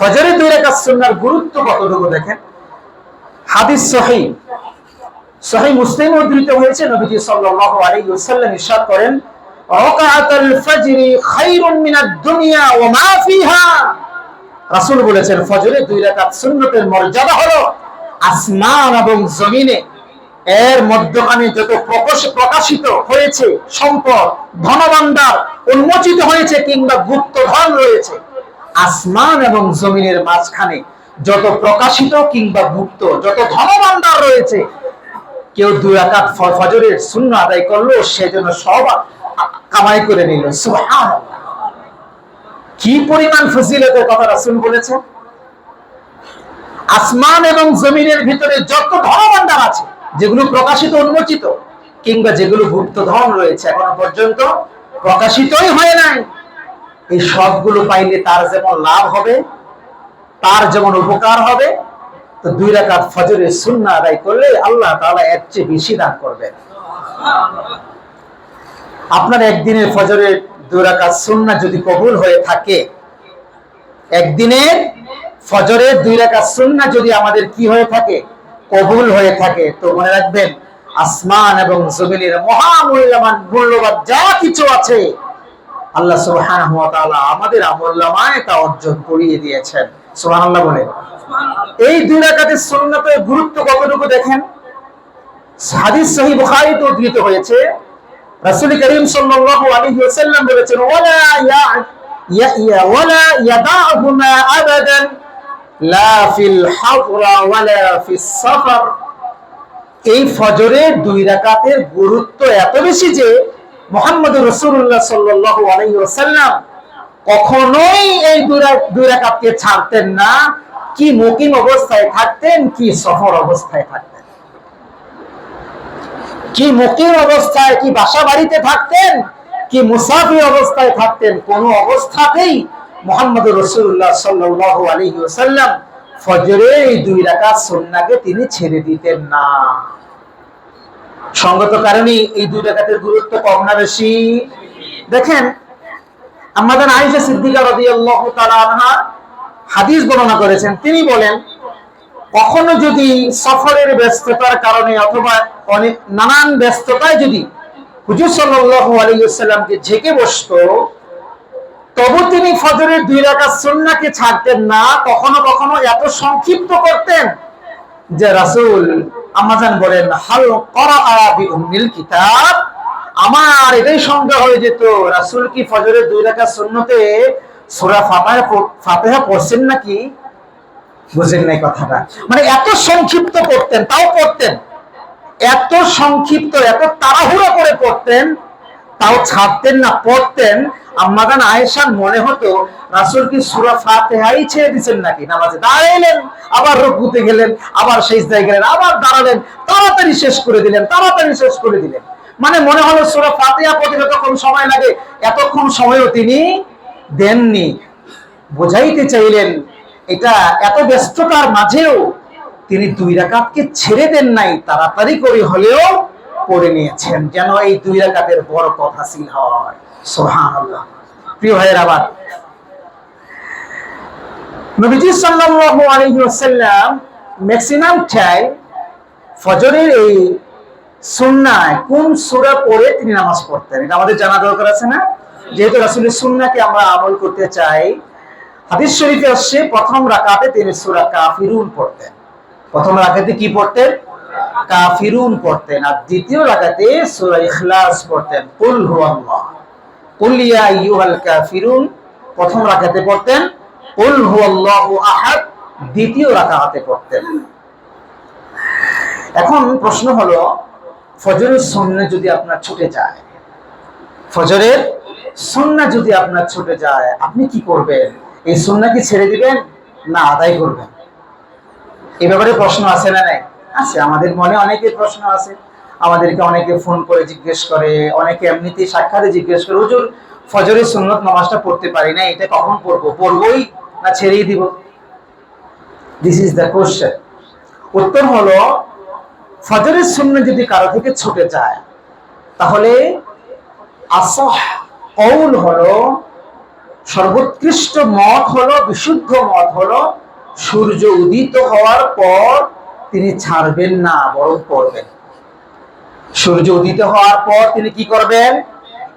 ফজরের দুই রাকাত সুন্নার গুরুত্ব কতটুকু দেখেন? হাদিস সহি। সহি মুসলিম উদ্ধৃত হয়েছে, নবীজি সাল্লাল্লাহু আলাইহি ওয়াসাল্লাম ইরশাদ করেন রাকাতুল ফজরি খায়রুন মিনাদ দুনিয়া ওয়া মা ফিহা। রাসূল বলেছেন, ফজরের দুই রাকাত সুন্নতের মর্যাদা হলো আসমান এবং জমিনে। এর মধ্যখানে যত প্রকাশ- প্রকাশিত হয়েছে সম্পদ, ধনভাণ্ডার উন্মোচিত হয়েছে কিংবা গুপ্ত ধন রয়েছে। আসমান এবং জমিনের মাঝখানে যত প্রকাশিত কিংবা গুপ্ত, যত ধনভাণ্ডার রয়েছে, কেউ দুই রাকাত ফ- ফজরের শূন্য আদায় করল সেজন্য সব কামাই করে নিল। কি পরিমাণ ফজিলতের কথা রাসূল বলেছে আসমান এবং জমিনের ভিতরে যত ধনভাণ্ডার আছে, যেগুলো প্রকাশিত উন্মোচিত, কিংবা যেগুলো গুপ্ত ধন রয়েছে, এখনও পর্যন্ত প্রকাশিতই হয় নাই। এই সবগুলো পাইলে তার যেমন লাভ হবে, তার যেমন উপকার হবে, তো দুই রাকাত ফজরের সুন্নাহ আদায় করলে আল্লাহ তাআলা এর চেয়ে বেশি দান করবেন। আপনার একদিনের ফজরের দুই রাকাত সুন্নাহ যদি কবুল হয়ে থাকে, একদিনের ফজরের দুই রাকাত সুন্নাহ যদি আমাদের কি হয়ে থাকে, কবুল হয়ে থাকে, তো মনে রাখবেন, আসমান এবং জমিনের মহামূল্যবান, মূল্যবান যা কিছু আছে আল্লাহ তাআলা আমাদের আমলনামায় তা অর্জন করিয়ে দিয়েছেন। সুবহানাল্লাহ বলে এই দুই রাকাতের সুন্নাতের গুরুত্ব কতটুকু দেখেন? হাদিস সহিহ বুখারীতে উদ্ধৃত হয়েছে। রাসূল করিম সাল্লাল্লাহু আলাইহি ওয়াসাল্লাম বলেছেন ওয়ালা ইয়া ওয়ালা ইয়াদাহুমা আবাদান লা ফিল হাদরা ওয়ালা ফিস সাফার। এই ফজরের দুই রাকাতের গুরুত্ব এত বেশি যে মোহাম্মদ রসুল্লাহ সাল্লাল্লাহু আলাইহি কখনোই এই রা- ছাড়তেন না। কি মুকিম অবস্থায় থাকতেন, কি সফর অবস্থায় থাকতেন। কি মুকিম অবস্থায়, কি বাসা বাড়িতে থাকতেন, কি মুসাফি অবস্থায় থাকতেন, কোন অবস্থাতেই মোহাম্মদ রসুল্লাহ সাল্লাল্লাহু আলাইহি ওয়াসাল্লাম ফজরের এই দুই রাকাত সুন্নাহকে তিনি ছেড়ে দিতেন না। সঙ্গত কারণে এই দুই রাকাতের গুরুত্ব কম না বেশি। দেখেন আমাদের আয়েশা সিদ্দিকা রাদিয়াল্লাহু তাআলা আনহা হাদিস বর্ণনা করেছেন। তিনি বলেন, কখনো যদি সফরের ব্যস্ততার কারণে অথবা অনেক নানান ব্যস্ততায় যদি হুজুর সাল্লাল্লাহু আলাইহি ঝেঁকে বসতো, তবু তিনি ফজরের দুই রাকাত সুন্নাহকে ছাড়তেন না, কখনো কখনো এত সংক্ষিপ্ত করতেন যে রাসূল আমাজান বলেন, হাল করা উম্মিল কিতাব? আমার এটাই সন্দেহ হয়ে যেত, রাসূল কি ফজরের দুই রাকাত সুন্নতে সূরা ফাতিহা ফাতিহা পড়ছেন নাকি? বুঝেন নাই কথাটা। মানে এত সংক্ষিপ্ত পড়তেন, তাও পড়তেন। এত সংক্ষিপ্ত, এত তাড়াহুড়ো করে পড়তেন, তাও ছাড়তেন না, পড়তেন। আম্মাদান আয়েশার মনে হতো, রাসূল কি সূরা ফাতিহাই ছেড়ে নাকি? নামাজে দাঁড়াইলেন, আবার রুকুতে গেলেন, আবার সেজদায় গেলেন, আবার দাঁড়ালেন, তাড়াতাড়ি শেষ করে দিলেন, তাড়াতাড়ি শেষ করে দিলেন। মানে মনে হলো সূরা ফাতিহা পড়তে যতক্ষণ সময় লাগে, এতক্ষণ সময়ও তিনি দেননি। বোঝাইতে চাইলেন, এটা এত ব্যস্ততার মাঝেও তিনি দুই রাকাতকে ছেড়ে দেন নাই, তাড়াতাড়ি করে হলেও পড়ে নিয়েছেন। যেন এই দুই রাকাতের বরকত হাসিল হয়। প্রিয় ভাইয়ের আবার। নবীজি ম্যাক্সিমাম ফজরের এই সুন্নায় কোন সূরা পড়ে তিনি নামাজ পড়তেন। এটা আমাদের জানা দরকার আছে না? যেহেতু আমরা আমল করতে চাই, হাদিস শরীফে আসছে, প্রথম রাকাতে তিনি সূরা কাফিরুন পড়তেন। প্রথম রাকাতে কি পড়তেন? কাফিরুন পড়তেন। আর দ্বিতীয় রাকাতে সূরা ইখলাস পড়তেন। কুল হুয়াল্লাহ। কুল ইয়া আইয়ুহাল কাফিরুন, প্রথম রাকাতে পড়তেন, কুল হুয়াল্লাহু আহাদ, দ্বিতীয় রাকাতে পড়তেন। এখন প্রশ্ন হলো, ফজরের সুন্নাহ যদি আপনার ছুটে যায়, ফজরের সুন্নাহ যদি আপনার ছুটে যায়, আপনি কি করবেন? এই সুন্নাহ কি ছেড়ে দিবেন? না, আদায় করবেন। এই ব্যাপারে প্রশ্ন আছে না নাই? আছে, আমাদের মনে অনেকের প্রশ্ন আছে। আমাদেরকে অনেকে ফোন করে জিজ্ঞেস করে, অনেকে এমনিতেই সাক্ষাতে জিজ্ঞেস করে, হুজুর, ফজরের সুন্নত নামাজটা পড়তে পারি না, এটা কখন পড়ব, পড়বই না ছেড়েই দিব? দিস ইজ দ্য কোশ্চেন উত্তর হলো, ফজরের শূন্য যদি কারও থেকে ছুটে যায়, তাহলে আসহ কৌল হলো, সর্বোৎকৃষ্ট মত হলো, বিশুদ্ধ মত হলো, সূর্য উদিত হওয়ার পর তিনি ছাড়বেন না, বরং পড়বেন। সূর্য উদিত হওয়ার পর তিনি কি করবেন?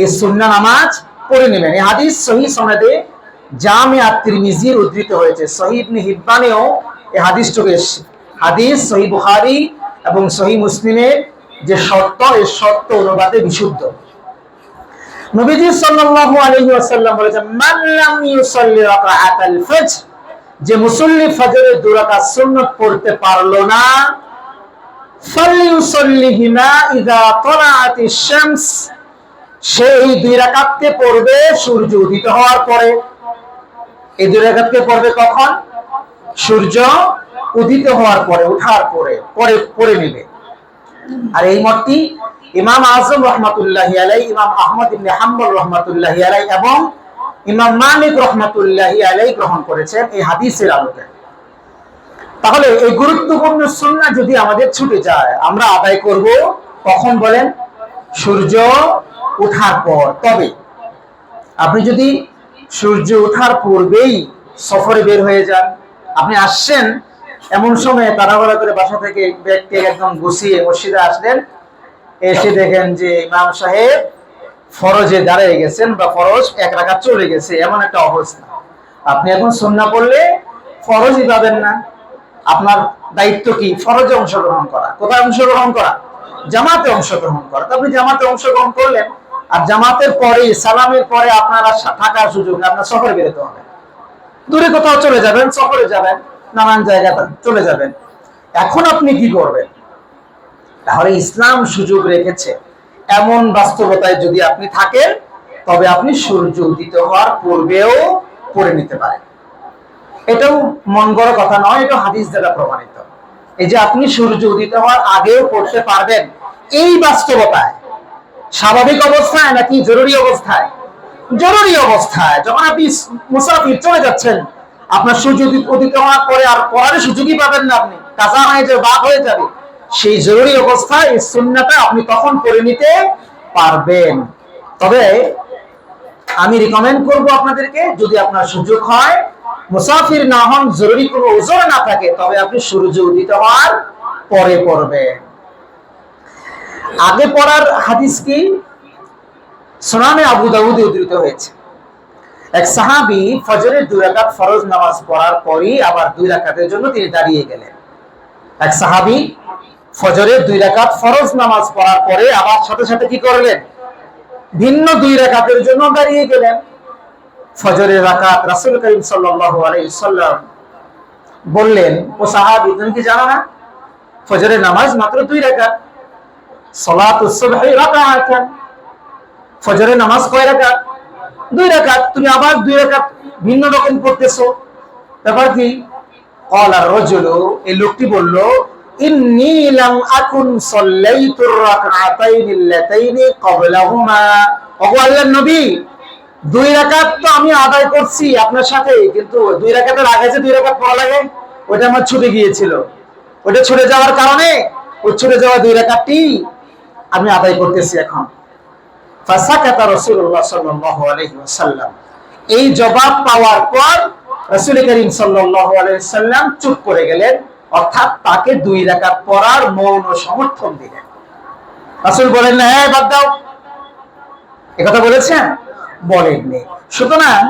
এই সুন্না নামাজ পড়ে নেবেন। এই হাদিস সহি সনদে জামে আত-তিরমিজির উদ্ধৃত হয়েছে। সহি ইবনে হিব্বানেও এই হাদিসটুকু এসেছে। হাদিস সহি বুখারী এবং সহি মুসলিমের যে শর্ত, এই শর্ত অনুবাদে বিশুদ্ধ। নবীজি সাল্লাল্লাহু আলাইহি ওয়াসাল্লাম বলেছেন, মান লাম ইউসাল্লি রাকাআতাল ফজর, যে মুসল্লি ফজরের দুই রাকাত সুন্নাত পড়তে পারল না সেই দুই রাকাতকে পড়বে সূর্য উদিত হওয়ার পরে। এই দুই রাকাতকে পড়বে কখন? সূর্য উদিত হওয়ার পরে ওঠার পরে পরে, পড়ে নেবে। আর এই মতটি ইমাম আজম রহমাতুল্লাহ আলাই ইমাম আহমদ ইবনে হাম্বল আলাই এবং ইমাম মালিক রহমাতুল্লাহ আলাই গ্রহণ করেছেন এই হাদিসের আলোকে। তাহলে এই গুরুত্বপূর্ণ সুন্না যদি আমাদের ছুটে যায়, আমরা আদায় করব কখন বলেন? সূর্য ওঠার পর। তবে আপনি যদি সূর্য ওঠার পূর্বেই সফরে বের হয়ে যান, আপনি আসছেন, এমন সময় তাড়াহুড়া করে বাসা থেকে ব্যাগকে একদম গুছিয়ে মসজিদে আসলেন, এসে দেখেন যে ইমাম সাহেব ফরজে দাঁড়িয়ে গেছেন বা ফরজ এক রাখা চলে গেছে, এমন একটা অবস্থা। আপনি এখন সন্না পড়লে ফরজই পাবেন না। আপনার দায়িত্ব কি? ফরজে অংশগ্রহণ করা। কোথায় অংশগ্রহণ করা? জামাতে অংশগ্রহণ করা। আপনি জামাতে অংশগ্রহণ করলেন, আর জামাতের পরে, সালামের পরে আপনার থাকার সুযোগ আপনার সফরে বেরোতে হবে। দূরে কোথাও চলে যাবেন, সফরে যাবেন, নানান জায়গাতে চলে যাবেন। এখন আপনি কি করবেন? তাহলে ইসলাম সুযোগ রেখেছে। এমন বাস্তবতায় যদি আপনি থাকেন, তবে আপনি সূর্য উদিত হওয়ার পূর্বেও পড়ে নিতে পারেন। এটাও মন গড়া কথা নয় এটা হাদিস দ্বারা প্রমাণিত। এই যে আপনি সূর্য উদিত হওয়ার আগেও পড়তে পারবেন, এই বাস্তবতায়। স্বাভাবিক অবস্থায় নাকি জরুরি অবস্থায়? জরুরি অবস্থায়। যখন আপনি মুসাফির চলে যাচ্ছেন, আপনার সূর্য উদিত- হওয়ার পরে আর পড়ার সুযোগই পাবেন না আপনি। কাঁচা হয়ে যাবে বাদ হয়ে যাবে। সেই জরুরি অবস্থায় এই সুন্নাটা আপনি তখন করে নিতে পারবেন। তবে আমি রিকমেন্ড করব আপনাদেরকে, যদি আপনার সুযোগ হয় মুসাফির না হন, জরুরি কোনো ওজোর না থাকে, তবে আপনি সূর্য উদিত হওয়ার পরে পড়বেন। আগে পড়ার হাদিস কি? সোনামে আবু দাউদে উদ্ধৃত হয়েছে। এক সাহাবী ফজরের দুই রাকাত ফরজ নামাজ পড়ার পরই আবার দুই রাকাতের জন্য তিনি দাঁড়িয়ে গেলেন। এক সাহাবী ফজরের দুই রাকাত ফরজ নামাজ পড়ার পরে আবার সাথে সাথে কি করলেন? ভিন্ন দুই রাকাতের জন্য দাঁড়িয়ে গেলেন। ফজরের রাকাত রাসুল করিম সাল্লাল্লাহু আলাইহি সাল্লাম বললেন, ও সাহাবী, তুমি কি জানো না? ফজরের নামাজ মাত্র দুই রাকাত সলাত উৎসব রাকাতান। ফজরের নামাজ কয় রাকাত? দুই রাকাত। তুমি আবার দুই রাকাত ভিন্ন রকম করতেছো ব্যাপার কি? কলা রজুলু এই লোকটি বলল, ইন্নি লাম আকুন সাল্লাইতুর রাকাতাইন আল্লাতাইন ক্বাবলাহুমা। ওগো আল্লাহর নবী দুই রাকাত তো আমি আদায় করছি আপনার সাথে, কিন্তু দুই রাকাতের আগে যে দুই রাকাত পড়া লাগে ওটা আমার ছুটে গিয়েছিল। ওটা ছুটে যাওয়ার কারণে ওই ছুটে যাওয়া দুই রাকাতটি আমি আদায় করতেছি এখন। ফাসাকাতা রাসূলুল্লাহ সাল্লাল্লাহু আলাইহি ওয়াসাল্লাম। এই জবাব পাওয়ার পর রাসূল করিম সাল্লাল্লাহু আলাইহি সাল্লাম চুপ করে গেলেন, অর্থাৎ তাকে দুই রাকাত পড়ার মৌন সমর্থন দিলেন। রাসূল বলেন না হ্যাঁ বাদ দাও। একথা বলেছেন? বলেননি সুতরাং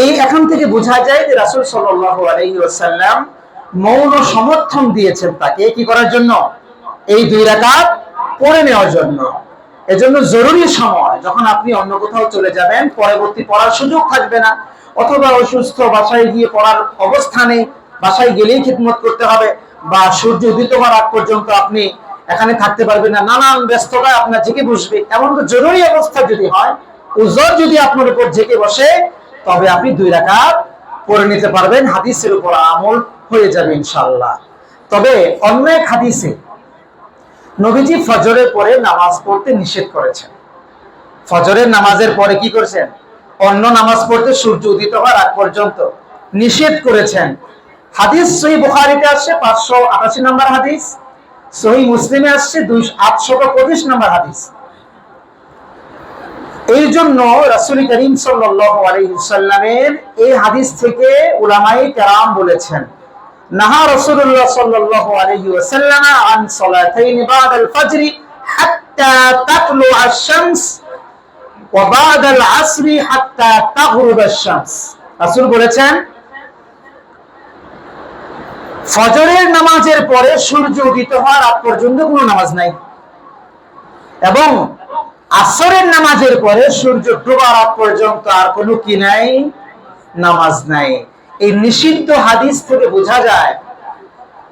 এই এখান থেকে বোঝা যায় যে রাসূল আলাইহি মৌন সমর্থন দিয়েছেন তাকে কি করার জন্য? এই দুই রাকাত পড়ে নেওয়ার জন্য। এজন্য জরুরি সময়, যখন আপনি অন্য কোথাও চলে যাবেন, পরবর্তী পড়ার সুযোগ থাকবে না, অথবা অসুস্থ, বাসায় গিয়ে পড়ার অবস্থানে বাসায় গেলেই খিদমত করতে হবে, বা সূর্য উদিত হওয়ার আগ পর্যন্ত আপনি এখানে থাকতে পারবেন না। নানান ব্যস্ততায় আপনার জেগে বসবে। এমন তো জরুরি অবস্থা যদি হয় উজর যদি আপনার উপর জেগে বসে, তবে আপনি দুই রাকাত পড়ে নিতে পারবেন। হাদিসের উপর আমল হয়ে যাবে ইনশাল্লাহ তবে অন্য এক হাদিসে নবীজি ফজরের পরে নামাজ পড়তে নিষেধ করেছেন। ফজরের নামাজের পরে কি করেছেন? অন্য নামাজ পড়তে সূর্য উদিত হওয়ার আগ পর্যন্ত নিষেধ করেছেন। হাদিস সহি বুখারিতে আসছে পাঁচশো আটাশি নম্বর হাদিস। সহি মুসলিমে আসছে দুই আটশো পঁচিশ নম্বর হাদিস। এই জন্য রাসূল করিম সাল্লামের এই হাদিস থেকে উলামাই কেরাম বলেছেন, নাহা রাসূলুল্লাহ সাল্লাল্লাহু আলাইহি ওয়াসাল্লাম আন সালাতাইন বাদাল ফজর হাত্তা তাতলু আশ-শামস ওয়া বাদাল আসরি হাত্তা তাগরুব আশ-শামস। রাসূল বলেছেন ফজরের নামাজের পরে সূর্য উদিত হওয়ার আগ পর্যন্ত কোনো নামাজ নাই। এবং আসরের নামাজের পরে সূর্য ডোবার আগ পর্যন্ত আর কোনো কি নাই? নামাজ নাই। এই নিষিদ্ধ হাদিস থেকে বোঝা যায়,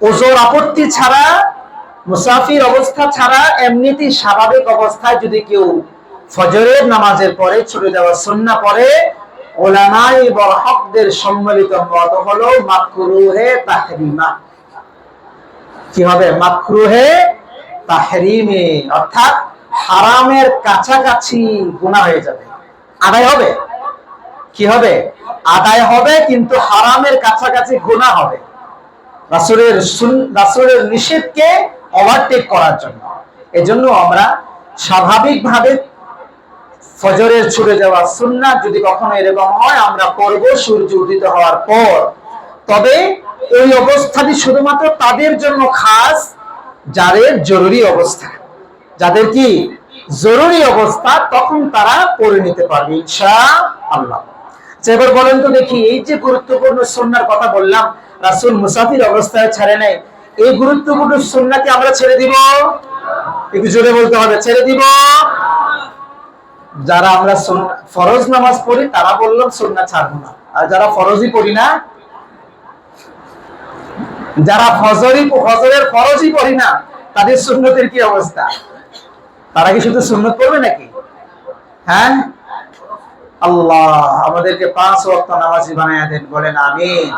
ওজোর আপত্তি ছাড়া, মুসাফির অবস্থা ছাড়া এমনিতেই স্বাভাবিক অবস্থায় যদি কেউ ফজরের নামাজের পরে ছুটে যাওয়া সন্না পরে ওলামাই বরহকদের সম্মিলিত মত হলো মাকরুহে তাহরিমা। কি হবে? মাকরুহে তাহরিমে। অর্থাৎ হারামের কাছাকাছি গুনাহ হয়ে যাবে। আদায় হবে? কি হবে? আদায় হবে, কিন্তু হারামের কাছাকাছি গুনাহ হবে। রাসূলের রাসূলের নিষেধকে ওভারটেক করার জন্য। এজন্য আমরা স্বাভাবিকভাবে ফজরের ছুটে যাওয়া সুন্নাত যদি কখনো এরকম হয় আমরা পড়ব সূর্য উদিত হওয়ার পর। তবে ওই অবস্থাটি শুধুমাত্র তাদের জন্য খাস যাদের জরুরি অবস্থা। যাদের কি জরুরি অবস্থা তখন তারা পড়ে নিতে পারবে ইনশা আল্লাহ আচ্ছা, এবার বলেন তো দেখি এই যে গুরুত্বপূর্ণ সন্ন্যার কথা বললাম রাসূল মুসাফির অবস্থায় ছাড়ে নাই এই গুরুত্বপূর্ণ সন্ন্যাকে আমরা ছেড়ে দিব? একটু জোরে বলতে হবে ছেড়ে দিব? যারা আমরা সুন্না- ফরজ নামাজ পড়ি, তারা বললাম সুন্নাহ ছাড়বো না। আর যারা ফরজই পড়ি না, যারা ফজরই ফজরের ফরজই পড়ি না, তাদের সুন্নতের কি অবস্থা? তারা কি শুধু সুন্নত পড়বে নাকি? হ্যাঁ? আল্লাহ, আমাদেরকে পাঁচ ওয়াক্ত নামাজি বানায় দেন, বলেন আমিন।